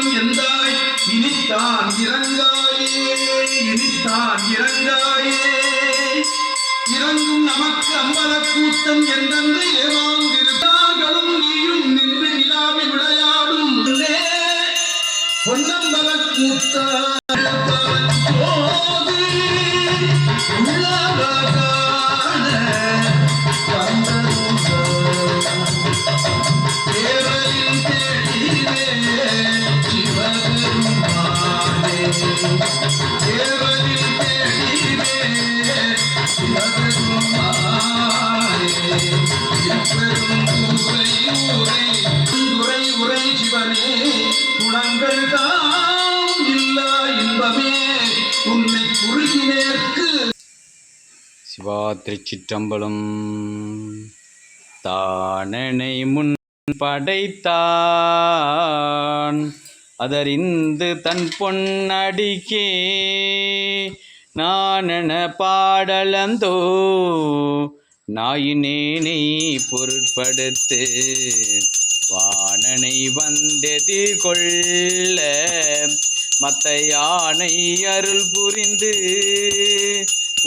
கூட்டம் எந்தாய் இனித்தான் இறங்காயே இனித்தான் இறங்காயே. இறங்கும் நமக்கு அம்பல கூட்டம் என்றென்று ஏமாந்திருந்தார்களும் நீயும் நின்று நிலாவி விளையாடும் பொன்னம்பல கூட்டம் சிவா திருச்சிற்றம்பலம் தானனை முன் படைத்தான். அதறிந்து தன் பொன்னடிக்கே நானன பாடலந்தோ நாயினேனை பொருட்படுத்து வாணனை வந்தெதிர்கொள்ள மத்த யானை அருள் புரிந்து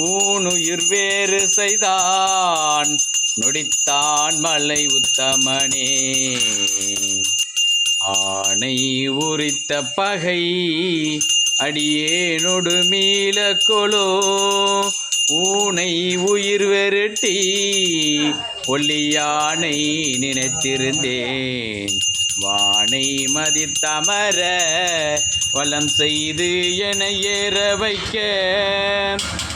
ஊனுயிர் வேறு செய்தான் நொடித்தான் மலை உத்தமனே. ஆனை உரித்த பகை அடியேனொடு மீள கொலோ. ஊனை உயிர் வெருட்டி ஒல்லியானை நினைத்திருந்தேன். வானை மதித்தமர வலம் செய்து என ஏற வைக்க.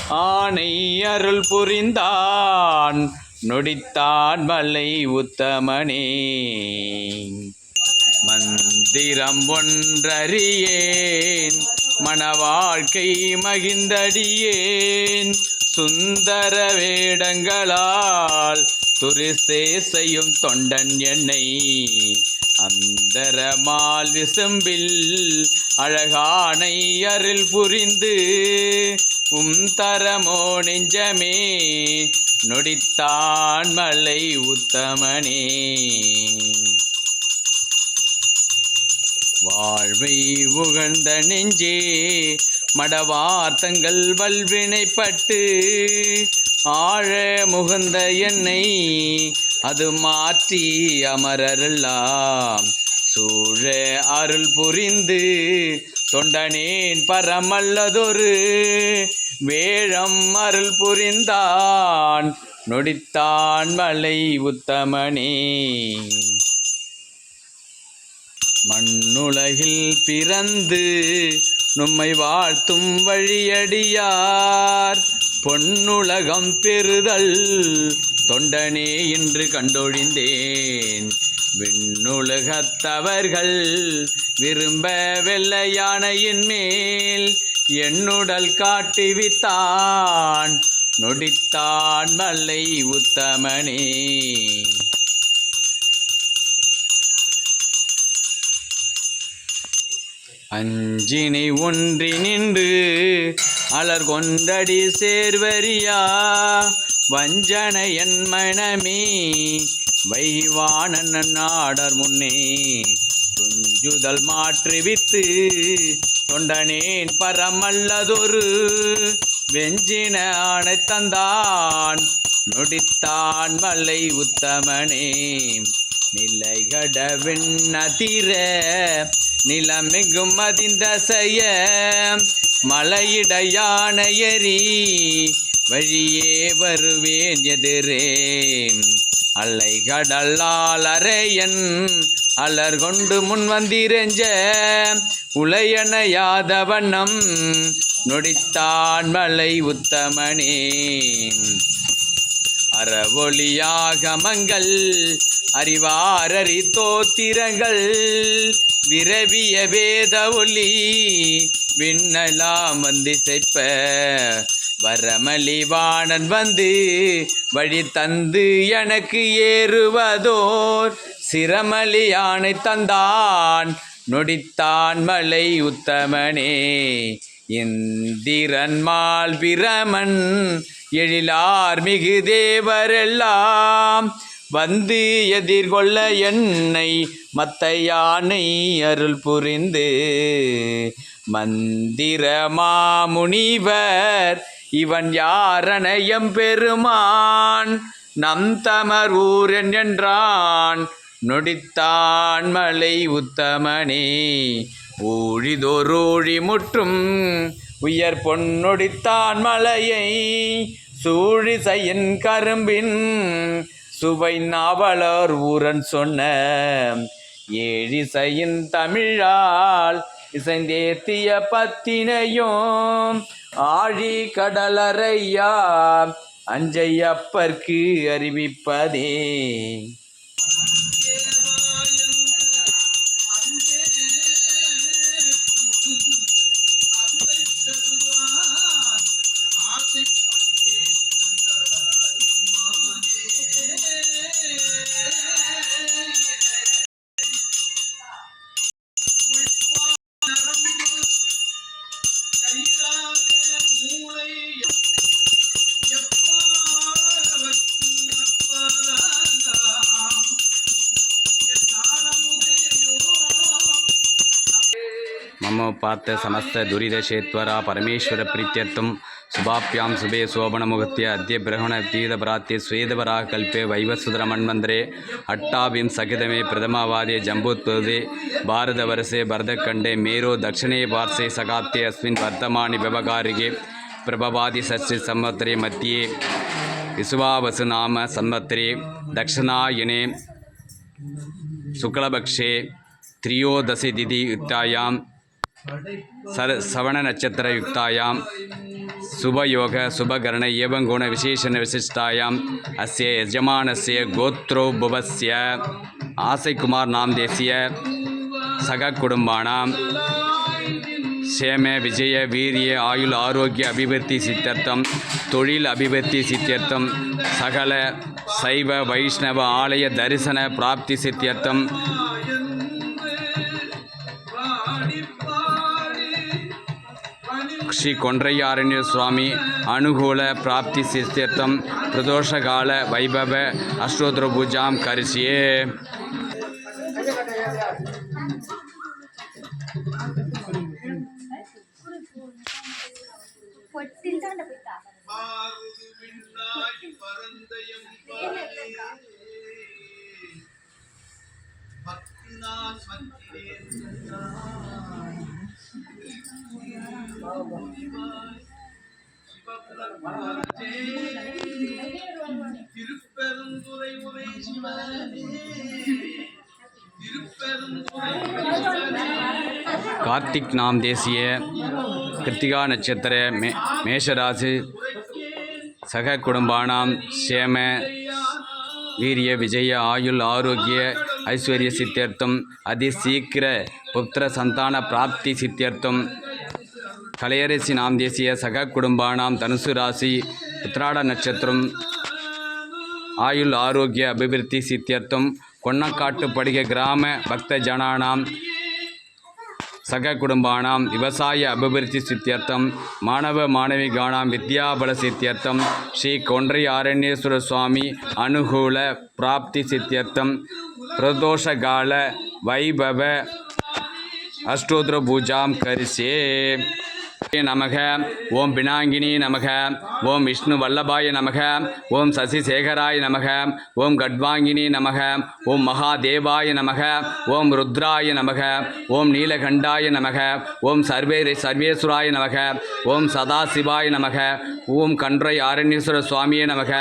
ஆணை அருள் புரிந்தான் நொடித்தான் மலை உத்தமனே. மந்திரம் ஒன்றறியேன் மணவாழ்க்கை மகிழ்ந்தடியேன் சுந்தர வேடங்களால் துரிசேசையும் தொண்டன் என்னை அந்தரமால் விசும்பில் அழகானை அருள் புரிந்து உம் தரமோ நெஞ்சமே நொடித்தான் மலை உத்தமனே. வாழ்வை உகழ்ந்த நெஞ்சே மடவார்த்தங்கள் வல்வினைப்பட்டு ஆழ முகந்த என்னை அது மாற்றி அமரரெல்லாம். சூழ அருள் புரிந்து தொண்டனேன் பரமல்லதொரு வேழம் அருள் புரிந்தான் நொடித்தான் மலை உத்தமனே. மண்ணுலகில் பிறந்து நம்மை வாழ்த்தும் வழியடியார். பொன்னுலகம் பெறுதல் தொண்டனே என்று கண்டொழிந்தேன். விண்ணுலகத்தவர்கள் விரும்ப வெள்ளையானையின் மேல் என்னுடல் காட்டிவித்தான். நொடித்தான் மல்லை உத்தமனே. அஞ்சினை ஒன்றி நின்று அலர் கொண்டடி சேர்வரியா? வஞ்சன என் மனமே வைவானன் நாடர் முன்னே. துஞ்சுதல் மாற்றுவித்து தொண்டனேன் பரமல்லதொரு. வெஞ்சின ஆணை தந்தான் நொடித்தான் மலை உத்தமனே. நிலைகட விண்ணதிர நிலமிகும் மதிந்த செய்ய மலையிட யானையரி வழியே வருவேன் எதிரே. அலைகடலால் அரையன் அலர் கொண்டு முன் வந்திரஞ்ச உலையன யாதவண்ணம் நொடித்தான் மலை உத்தமனே. அறவொளியாகமங்கள் அறிவாரறி தோத்திரங்கள் விரவிய வேத ஒளி விண்ணலாம் வந்திசைப்ப வரமலிவாணன் வந்து வழி தந்து எனக்கு ஏறுவதோர். சிரமலி யானை தந்தான் நொடித்தான் மலை உத்தமனே. இந்திரன்மால் பிரமன் எழிலார் மிகு தேவரெல்லாம் வந்து எதிர்கொள்ள என்னை மத்த யானை அருள் புரிந்து மந்திர மாமுனிவர் இவன் யாரணயம் பெருமான் நம் தமர் ஊரன் என்றான் நொடித்தான் மலை உத்தமனே. ஊழிதொருழி முற்றும் உயர் பொன்னொடித்தான் மலையை சூழிசையின் கரும்பின். சுவை நாவலர் ஊரன் சொன்ன ஏழிசையின் தமிழால் இசைந்தேத்திய பத்தினையும் ஆழி கடலறையா அஞ்சையப்பர்க்கு அறிவிப்பதே. मम पार्थ समस्त दुरिदशेत्वरा परमेश्वर சுபாப்பியாம் சுபே சோபனமுகத்திய அத்திய பிரகணத்தீத பராத்திய ஸ்வேதபரா கல்பே வைவசுதர மண்மந்திரே அட்டாபிம் சகிதமே பிரதமாவாதே ஜம்புத்வதே பாரத வரசே பரதக்கண்டே மேரோ தட்சிணே பார்சே சகாத்தே அஸ்மின் வர்த்தமானி விவகாரிகே பிரபவாதி சஷ்டி சம்வத்ரே மத்தியே விசுவாவசு நாம சம்வத்ரே தக்ஷணாயனே சுக்லபக்ஷே திரியோதசி திதி யுக்தாயாம் சவண நட்சத்திர யுக்தாயாம் சுபயோக சுபகரண ஏவங்குண விசேஷண விசிஷ்டாயாம். அஸ்ய யஜமானஸ்ய கோத்ரோபுவஸ்ய. ஆசைக்குமார் நாம் தேசிய சக குடும்பானாம். சேம விஜய வீரிய ஆயுள் ஆரோக்கிய அபிவிருத்தி சித்தர்த்தம் தொழில் அபிவிருத்தி சித்தியர்த்தம் சகல சைவ வைஷ்ணவ ஆலய தரிசன பிராப்தி சித்தியர்த்தம் ஸ்ரீ கொன்றையாரண்ய சுவாமி அனுகூல பிராப்தி சித்தீர்த்தம் பிரதோஷகால வைபவ அஷ்டோத்திர பூஜாம் கரிசியே பக்தினா திருப்பெருந்துரை உரை கார்த்திக் நாம் தேசிய கிருத்திகா நட்சத்திர மே மேஷராசு சக குடும்பானாம் சேம வீரிய விஜய ஆயுள் ஆரோக்கிய ஐஸ்வர்ய சித்தேர்த்தம் அதிசீக்கிர புத்திர சந்தான பிராப்தி சித்தியர்த்தம். கலையரசி நாம் தேசிய சக குடும்பானாம் தனுசு ராசி உத்திராட நட்சத்திரம். ஆயுள் ஆரோக்கிய அபிவிருத்தி சித்தியர்த்தம். கொன்னக்காட்டு படிக கிராம பக்த ஜனானாம் சக குடும்பானாம் விவசாய அபிவிருத்தி சித்தியர்த்தம். மாணவ மாணவிகானாம் வித்யாபல சித்தியர்த்தம். ஸ்ரீ கொன்றை ஆரண்யேஸ்வர சுவாமி அனுகூல பிராப்தி சித்தியர்த்தம். பிரதோஷகால வைபவ அஷ்டோத்திர பூஜாம் கரிசே நமக ஓம் பினாங்கினி நமக ஓம் விஷ்ணு வல்லபாய நமக ஓம் சசிசேகராய நமக ஓம் கட்வாங்கினி நமக ஓம் மகாதேவாய நமக ஓம் ருத்ராய நமக ஓம் நீலகண்டாய நமக ஓம் சர்வே சர்வேஸ்வராய நமக ஓம் சதாசிவாய நமக ஓம் கன்றை ஆரண்யேஸ்வர சுவாமியே நமக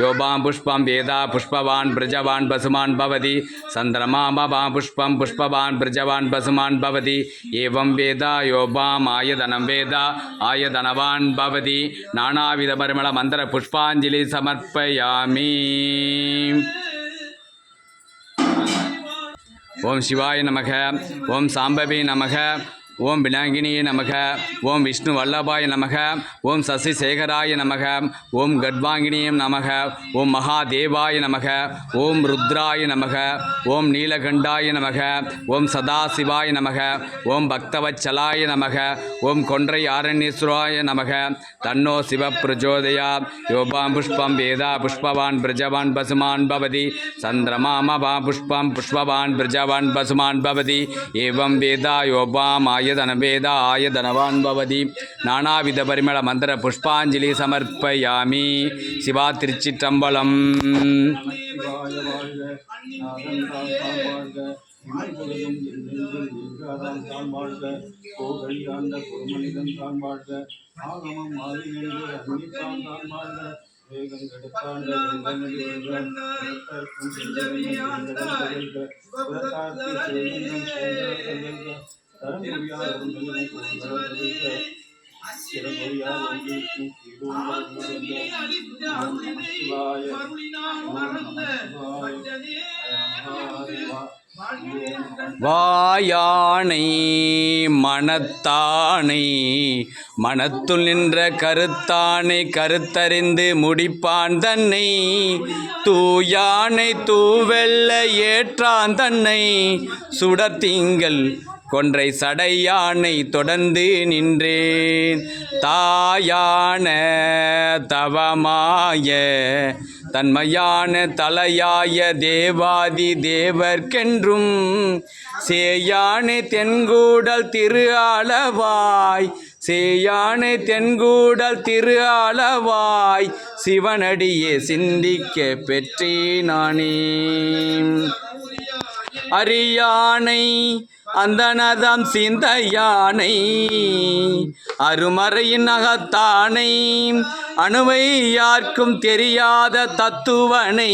யோபாம் புஷ்பம் வேதா புஷ்பவான் பிரஜவான் பசுமான் பவதி சந்திரமாமபாம் புஷ்பம் புஷ்பவான் பிரஜவான் பசுமான் பவதி ஏவம் வேதா யோபாம் ஆயதனம் வேதா ஆயதனவான் பவதி நானாவித பரிமள மந்திர புஷ்பாஞ்சலி சமர்ப்பயாமி. ஓம் சிவாய நமக ஓம் சாம்பவி நமக ஓம் பினாங்கினியே நமக ஓம் விஷ்ணு வல்லபாய நமக ஓம் சசிசேகராய நமக ஓம் கட்வாங்கினியம் நமக ஓம் மகாதேவாய நமக ஓம் ருத்ராய நமக ஓம் நீலகண்டாய நமக ஓம் சதாசிவாய நமக ஓம் பக்தவச்சலாய நமக ஓம் கொன்றை ஆரண்யேஸ்வராய நமக தன்னோ சிவ பிரஜோதயா யோபாம் புஷ்பம் வேதா புஷ்பவான் பிரஜவான் பசுமான் பவதி சந்திரமாமபா புஷ்பம் புஷ்பவான் பிரஜவான் பசுமான் பவதி ஏவம் வேதா யோபாம் ஆய ஆயதன வேதா ஆயதனவான் பவதி. நானாவித பரிமள மந்திர புஷ்பாஞ்சலி சமர்ப்பயாமி. சிவா திருச்சிற்றம்பலம். என்றென்றும் தான் வாழ்க கோகை ஆண்ட குருமனிதன் தான் வாழ்க ஆகமம் அன்னித்தான் தான் வாழ்க வேகம் கெடுத்தாண்ட வெல்க வாயானை மனத்தானை மனத்துள் நின்ற கருத்தானை கருத்தறிந்து முடிப்பான் தன்னை. தூயானை தூவெல்ல ஏற்றான் தன்னை. சுடத்திங்கள் கொன்றை சடையானை தொடர்ந்து நின்றேன். தாயான தவமாய தன்மையான தலையாய தேவாதி தேவர்க்கென்றும் சேயானை தென்கூடல் திரு அளவாய் சேயானை தென்கூடல் திரு அளவாய் சிவனடியே சிந்திக்க பெற்றேனானே. அரியானை அந்தனதம் சிந்த யானை அருமறையின் அகத்தானை அணுவை யார்க்கும் தெரியாத தத்துவனை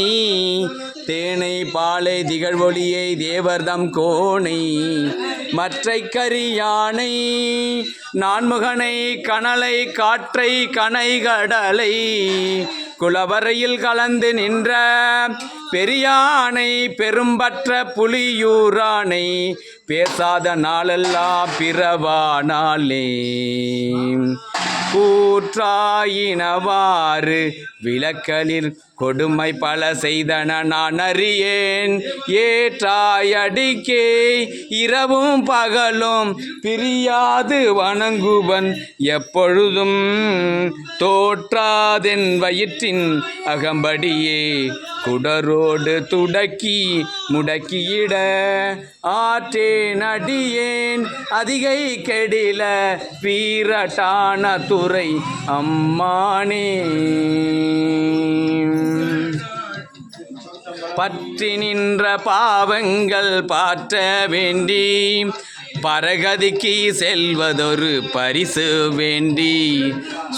தேனை பாலை திகழ்வொளியை தேவர்தம் கோணை மற்றை கரியானை நான்முகனை கனலை காற்றை கனைகடலை குளவரையில் கலந்து நின்ற பெரியானை பெரும்பற்ற புலியூரானை பேசாத நாளெல்லாம் பிறவானாலே. கூற்றாயினவாறு விளக்கலில் கொடுமை பல செய்தன நான் அறியேன். ஏற்றாயடிக்கே இரவும் பகலும் பிரியாது வணங்குவன் எப்பொழுதும். தோற்றாதென் வயிற்றின் அகம்படியே குடரோடு துடக்கி முடக்கியிட ஆற்றேன் அடியேன் அதிகை கெடில வீரட்டான துறை அம்மானே. பற்றி நின்ற பாவங்கள் பாற்ற வேண்டி பரகதிக்கு செல்வதொரு பரிசு வேண்டி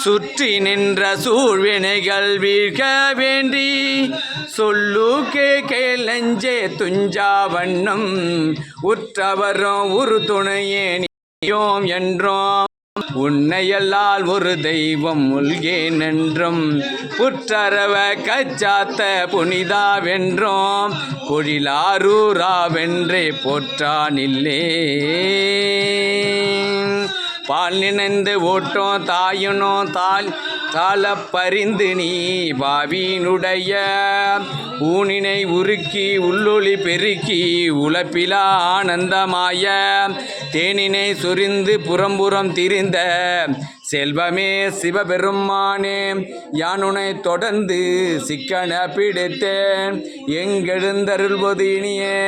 சுற்றி நின்ற சூழ்வினைகள் வீழ்க வேண்டி சொல்லு கே நெஞ்சே துஞ்சா வண்ணம் உற்றவரும் ஒரு துணையே நீயோம் என்றோம். உன்னையல்லால் ஒரு தெய்வம் உல்கேன் என்றும் புற்றரவ கச்சாத்த புனிதாவென்றோம் பொழிலாரூராவென்றே போற்றானில்லே. பால் நினைந்து ஓட்டோம் தாயுனோ தாய் தாள பரிந்து நீ பாவியினுடைய ஊனினை உருக்கி உள்ளொளி பெருக்கி உழப்பிலா ஆனந்தமாய. தேனினை சொரிந்து புறம்புறம் திரிந்த செல்வமே சிவபெருமானே யானுனை தொடர்ந்து சிக்கன பிடித்தேன். எங்கெழுந்தருள்வது இனியே.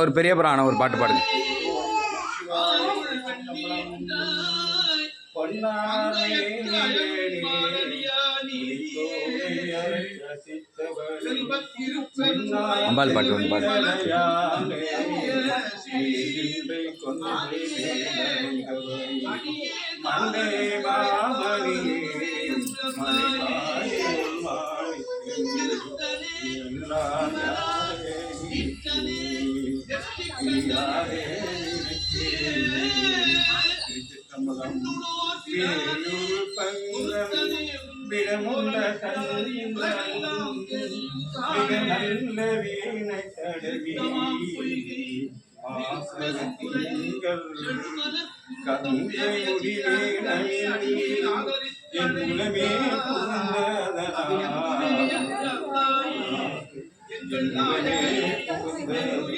ஒரு பெரிய புராணம் ஒரு பாட்டு பாடுங்க. அம்பாள் பாட்டு ஒன்று பாடு. நல்ல வீணை தடவி என் என்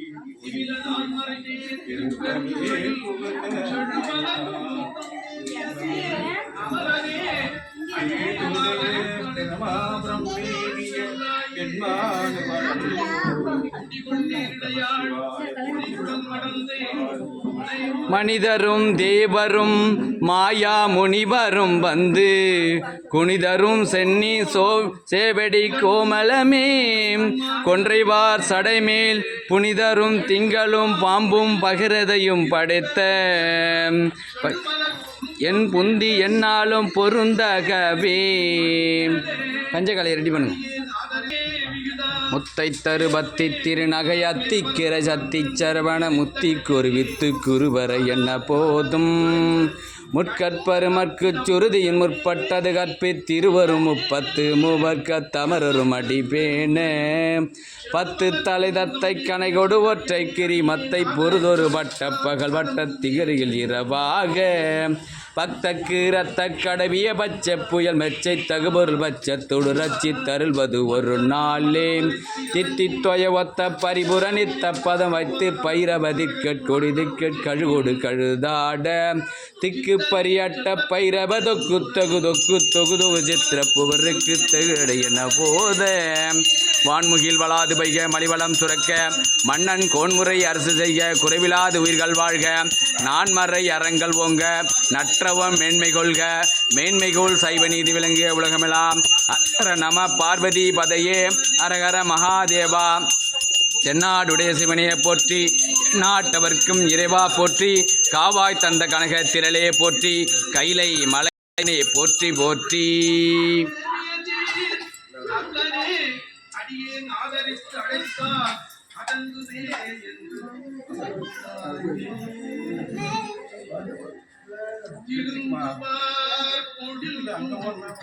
இவில நான் மறைந்தேன் திருப்பதியில் உங்கள் மனிதரும் தேவரும் மாயா முனிவரும் வந்து குனிதரும் சென்னி சோ சேவடி கோமலமே. கொன்றைவார் சடைமேல் புனிதரும் திங்களும் பாம்பும் பகிரதையும் படைத்த. என் புந்தி என்னாலும் பொருந்தகவே. பஞ்சகலை ரெடி பண்ணுங்க. முத்தை தருபத்தி திருநகை அத்திக்கிற சத்தி சரவண முத்தி குருவித்து குருவரை என்ன போதும்? முற்கற்பருமற்கு சுருதியின் முற்பட்டது கற்பித்திருவரும் முப்பத்து மூவர்க்க தமரரும் அடிபேனே பத்து தலை தத்தை கனைகொடு ஒற்றை கிரி மத்தை பொறுதொரு வட்ட பகல் வட்ட திகரியில் இரவாக. பக்தக்கு இரத்த கடவிய பச்சை புயல் மெச்சை தகுபொருள் பச்சத்தோடு ரச்சி தருள்வது ஒரு நாளே. தித்தி தொய ஒத்த பரிபுர நித்த பதம் வைத்து பைரவதி கொடி திக்கு கழுகொடு கழுதாட. திக்கு பரியட்ட பைரவ தொக்கு தொகு தொக்கு தொகு தொகு சித்திர புவருக்கு தெகுடைய போத. வான்முகில் வளாது பைக மலிவளம் சுரக்க. மன்னன் கோன்முறை அரசு செய்ய குறைவிலாது உயிர்கள் வாழ்க. நான்மறை அறங்கள் ஓங்க நற்றவம் மேன்மை கொள்க. மேன்மைகோள் சைவ நீதி விளங்கிய உலகமெல்லாம் அர நம பார்வதி பதையே அரகர மகாதேவா. தென்னாடுடைய சிவனையை போற்றி நாட்டவர்க்கும் இறைவா போற்றி காவாய் தந்த கனக திரளே போற்றி கைலை மலையினை போற்றி போற்றி. அடங்குதே என்று திரும்பார் கொடில் எழுமலர்